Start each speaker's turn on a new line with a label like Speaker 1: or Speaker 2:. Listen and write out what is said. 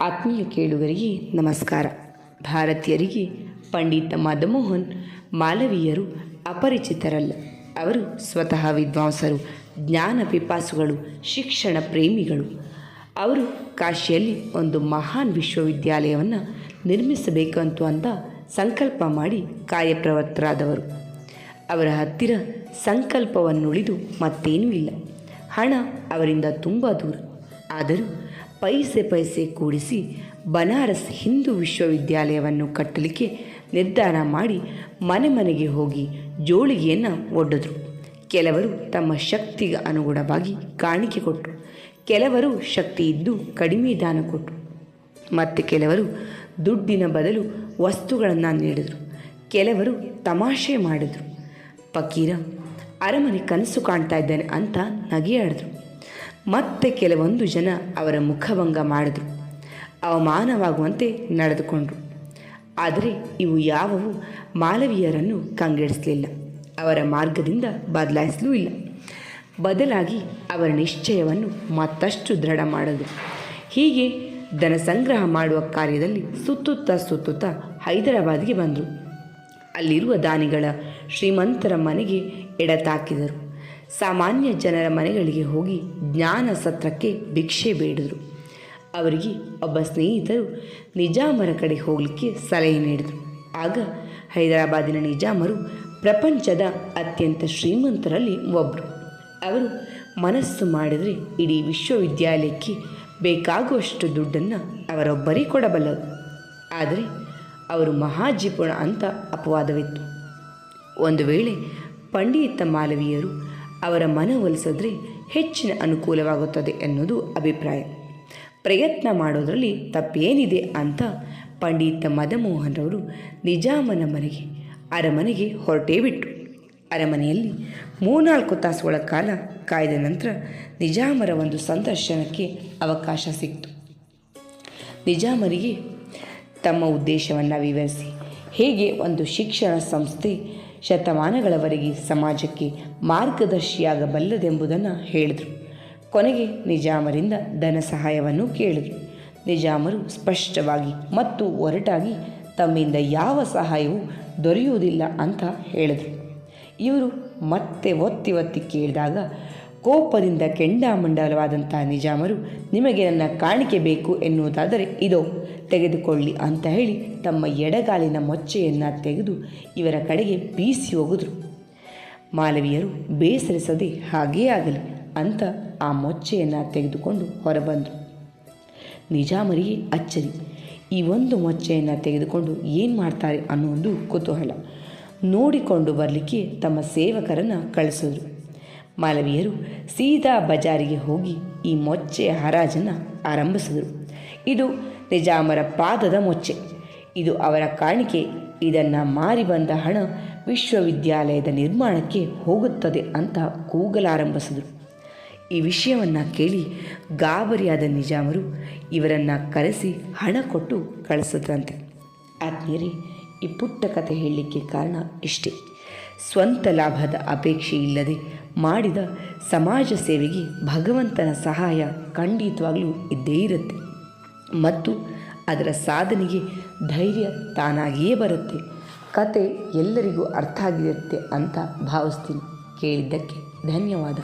Speaker 1: ಆತ್ಮೀಯ ಕೇಳುಗರಿಗೆ ನಮಸ್ಕಾರ. ಭಾರತೀಯರಿಗೆ ಪಂಡಿತ ಮದಮೋಹನ್ ಮಾಲವೀಯರು ಅಪರಿಚಿತರಲ್ಲ. ಅವರು ಸ್ವತಃ ವಿದ್ವಾಂಸರು, ಜ್ಞಾನ ಪಿಪಾಸುಗಳು, ಶಿಕ್ಷಣ ಪ್ರೇಮಿಗಳು. ಅವರು ಕಾಶಿಯಲ್ಲಿ ಒಂದು ಮಹಾನ್ ವಿಶ್ವವಿದ್ಯಾಲಯವನ್ನು ನಿರ್ಮಿಸಬೇಕಂತು ಅಂತ ಸಂಕಲ್ಪ ಮಾಡಿ ಕಾರ್ಯಪ್ರವೃತ್ತರಾದವರು. ಅವರ ಹತ್ತಿರ ಸಂಕಲ್ಪವನ್ನುಳಿದು ಮತ್ತೇನೂ ಇಲ್ಲ. ಹಣ ಅವರಿಂದ ತುಂಬ ದೂರ. ಆದರೂ ಪೈಸೆ ಪೈಸೆ ಕೂಡಿಸಿ ಬನಾರಸ್ ಹಿಂದೂ ವಿಶ್ವವಿದ್ಯಾಲಯವನ್ನು ಕಟ್ಟಲಿಕ್ಕೆ ನಿರ್ಧಾರ ಮಾಡಿ ಮನೆ ಮನೆಗೆ ಹೋಗಿ ಜೋಳಿಗೆಯನ್ನು ಒಡ್ಡಿದ್ರು. ಕೆಲವರು ತಮ್ಮ ಶಕ್ತಿಗೆ ಅನುಗುಣವಾಗಿ ಕಾಣಿಕೆ ಕೊಟ್ಟರು ಕೆಲವರು ಶಕ್ತಿ ಇದ್ದು ಕಡಿಮೆ ದಾನ ಕೊಟ್ಟರು ಮತ್ತು ಕೆಲವರು ದುಡ್ಡಿನ ಬದಲು ವಸ್ತುಗಳನ್ನು ನೀಡಿದರು. ಕೆಲವರು ತಮಾಷೆ ಮಾಡಿದರು. ಫಕೀರ ಅರಮನೆ ಕನಸು ಕಾಣ್ತಾ ಇದ್ದಾನೆ ಅಂತ ನಗೆಯಾಡಿದ್ರು. ಮತ್ತೆ ಕೆಲವೊಂದು ಜನ ಅವರ ಮುಖಭಂಗ ಮಾಡಿದರು. ಅವಮಾನವಾಗುವಂತೆ ನಡೆದುಕೊಂಡರು. ಆದರೆ ಇವು ಯಾವುವು ಮಾಲವೀಯರನ್ನು ಕಂಗೆಡಿಸಲಿಲ್ಲ. ಅವರ ಮಾರ್ಗದಿಂದ ಬದಲಾಯಿಸಲೂ ಇಲ್ಲ. ಬದಲಾಗಿ ಅವರ ನಿಶ್ಚಯವನ್ನು ಮತ್ತಷ್ಟು ದೃಢ ಮಾಡಿದರು. ಹೀಗೆ ಧನ ಸಂಗ್ರಹ ಮಾಡುವ ಕಾರ್ಯದಲ್ಲಿ ಸುತ್ತುತ್ತಾ ಸುತ್ತುತ್ತಾ ಹೈದರಾಬಾದ್ಗೆ ಬಂದರು. ಅಲ್ಲಿರುವ ದಾನಿಗಳ ಶ್ರೀಮಂತರ ಮನೆಗೆ ಎಡತಾಕಿದರು ಸಾಮಾನ್ಯ ಜನರ ಮನೆಗಳಿಗೆ ಹೋಗಿ ಜ್ಞಾನ ಸತ್ರಕ್ಕೆ ಭಿಕ್ಷೆ ಬೇಡಿದರು. ಅವರಿಗೆ ಒಬ್ಬ ಸ್ನೇಹಿತರು ನಿಜಾಮರ ಕಡೆ ಹೋಗಲಿಕ್ಕೆ ಸಲಹೆ ನೀಡಿದರು. ಆಗ ಹೈದರಾಬಾದಿನ ನಿಜಾಮರು ಪ್ರಪಂಚದ ಅತ್ಯಂತ ಶ್ರೀಮಂತರಲ್ಲಿ ಒಬ್ಬರು ಅವರು ಮನಸ್ಸು ಮಾಡಿದರೆ ಇಡೀ ವಿಶ್ವವಿದ್ಯಾಲಯಕ್ಕೆ ಬೇಕಾಗುವಷ್ಟು ದುಡ್ಡನ್ನು ಅವರೊಬ್ಬರೇ ಕೊಡಬಲ್ಲರು. ಆದರೆ ಅವರು ಮಹಾಜಿಪುಣ ಅಂತ ಅಪವಾದವಿತ್ತು. ಒಂದು ವೇಳೆ ಪಂಡಿತ ಮಾಲವೀಯರು ಅವರ ಮನವೊಲಿಸಿದ್ರೆ ಹೆಚ್ಚಿನ ಅನುಕೂಲವಾಗುತ್ತದೆ ಎನ್ನುವುದು ಅಭಿಪ್ರಾಯ. ಪ್ರಯತ್ನ ಮಾಡೋದರಲ್ಲಿ ತಪ್ಪೇನಿದೆ ಅಂತ ಪಂಡಿತ ಮದಮೋಹನ್ರವರು ನಿಜಾಮನ ಮನೆಗೆ, ಅರಮನೆಗೆ ಹೊರಟೇ ಬಿಟ್ಟು ಅರಮನೆಯಲ್ಲಿ ಮೂರ್ನಾಲ್ಕು ತಾಸುಗಳ ಕಾಲ ಕಾಯ್ದ ನಂತರ ನಿಜಾಮರ ಒಂದು ಸಂದರ್ಶನಕ್ಕೆ ಅವಕಾಶ ಸಿಕ್ತು. ನಿಜಾಮರಿಗೆ ತಮ್ಮ ಉದ್ದೇಶವನ್ನು ವಿವರಿಸಿ, ಹೇಗೆ ಒಂದು ಶಿಕ್ಷಣ ಸಂಸ್ಥೆ ಶತಮಾನಗಳವರೆಗೆ ಸಮಾಜಕ್ಕೆ ಮಾರ್ಗದರ್ಶಿಯಾಗಬಲ್ಲದೆಂಬುದನ್ನು ಹೇಳಿದರು. ಕೊನೆಗೆ ನಿಜಾಮರಿಂದ ಧನ ಸಹಾಯವನ್ನು ಕೇಳಿದರು. ನಿಜಾಮರು ಸ್ಪಷ್ಟವಾಗಿ ಮತ್ತು ಒರಟಾಗಿ ತಮ್ಮಿಂದ ಯಾವ ಸಹಾಯವೂ ದೊರೆಯುವುದಿಲ್ಲ ಅಂತ ಹೇಳಿದರು. ಇವರು ಮತ್ತೆ ಒತ್ತಿ ಒತ್ತಿ ಕೇಳಿದಾಗ ಕೋಪದಿಂದ ಕೆಂಡಾಮಂಡಲವಾದಂಥ ನಿಜಾಮರು ನಿಮಗೆ ನನ್ನ ಕಾಣಿಕೆ ಬೇಕು ಎನ್ನುವುದಾದರೆ ಇದೋ, ತೆಗೆದುಕೊಳ್ಳಿ ಅಂತ ಹೇಳಿ ತಮ್ಮ ಎಡಗಾಲಿನ ಮೊಚ್ಚೆಯನ್ನು ತೆಗೆದು ಇವರ ಕಡೆಗೆ ಬೀಸಿ ಹೋಗಿದ್ರು. ಮಾಲವೀಯರು ಬೇಸರಿಸದೆ ಹಾಗೇ ಆಗಲಿ ಅಂತ ಆ ಮೊಚ್ಚೆಯನ್ನು ತೆಗೆದುಕೊಂಡು ಹೊರಬಂದರು. ನಿಜಾಮರಿಗೆ ಅಚ್ಚರಿ. ಈ ಒಂದು ಮೊಚ್ಚೆಯನ್ನು ತೆಗೆದುಕೊಂಡು ಏನು ಮಾಡ್ತಾರೆ ಅನ್ನೋದು ಕುತೂಹಲ. ನೋಡಿಕೊಂಡು ಬರಲಿಕ್ಕೆ ತಮ್ಮ ಸೇವಕರನ್ನು ಕಳಿಸಿದ್ರು. ಮಾಲವೀಯರು ಸೀದಾ ಬಜಾರಿಗೆ ಹೋಗಿ ಈ ಮೊಚ್ಚೆ ಹರಾಜನ್ನು ಆರಂಭಿಸಿದರು. ಇದು ನಿಜಾಮರ ಪಾದದ ಮೊಚ್ಚೆ. ಇದು ಅವರ ಕಾಣಿಕೆ. ಇದನ್ನು ಮಾರಿ ಬಂದ ಹಣ ವಿಶ್ವವಿದ್ಯಾಲಯದ ನಿರ್ಮಾಣಕ್ಕೆ ಹೋಗುತ್ತದೆ ಅಂತ ಕೂಗಲಾರಂಭಿಸಿದರು. ಈ ವಿಷಯವನ್ನು ಕೇಳಿ ಗಾಬರಿಯಾದ ನಿಜಾಮರು ಇವರನ್ನು ಕರೆಸಿ ಹಣ ಕೊಟ್ಟು ಕಳಿಸಿದ್ರಂತೆ. ಆತ್ಮೀಯರೇ, ಈ ಪುಟ್ಟ ಕಥೆ ಹೇಳಲಿಕ್ಕೆ ಕಾರಣ ಇಷ್ಟೇ. ಸ್ವಂತ ಲಾಭದ ಅಪೇಕ್ಷೆ ಇಲ್ಲದೆ ಮಾಡಿದ ಸಮಾಜ ಸೇವೆಗೆ ಭಗವಂತನ ಸಹಾಯ ಖಂಡಿತವಾಗಲೂ ಇದ್ದೇ ಇರುತ್ತೆ. ಮತ್ತು ಅದರ ಸಾಧನೆಗೆ ಧೈರ್ಯ ತಾನಾಗಿಯೇ ಬರುತ್ತೆ. ಕತೆ ಎಲ್ಲರಿಗೂ ಅರ್ಥ ಆಗಿರುತ್ತೆ ಅಂತ ಭಾವಿಸ್ತೀನಿ. ಕೇಳಿದ್ದಕ್ಕೆ ಧನ್ಯವಾದ.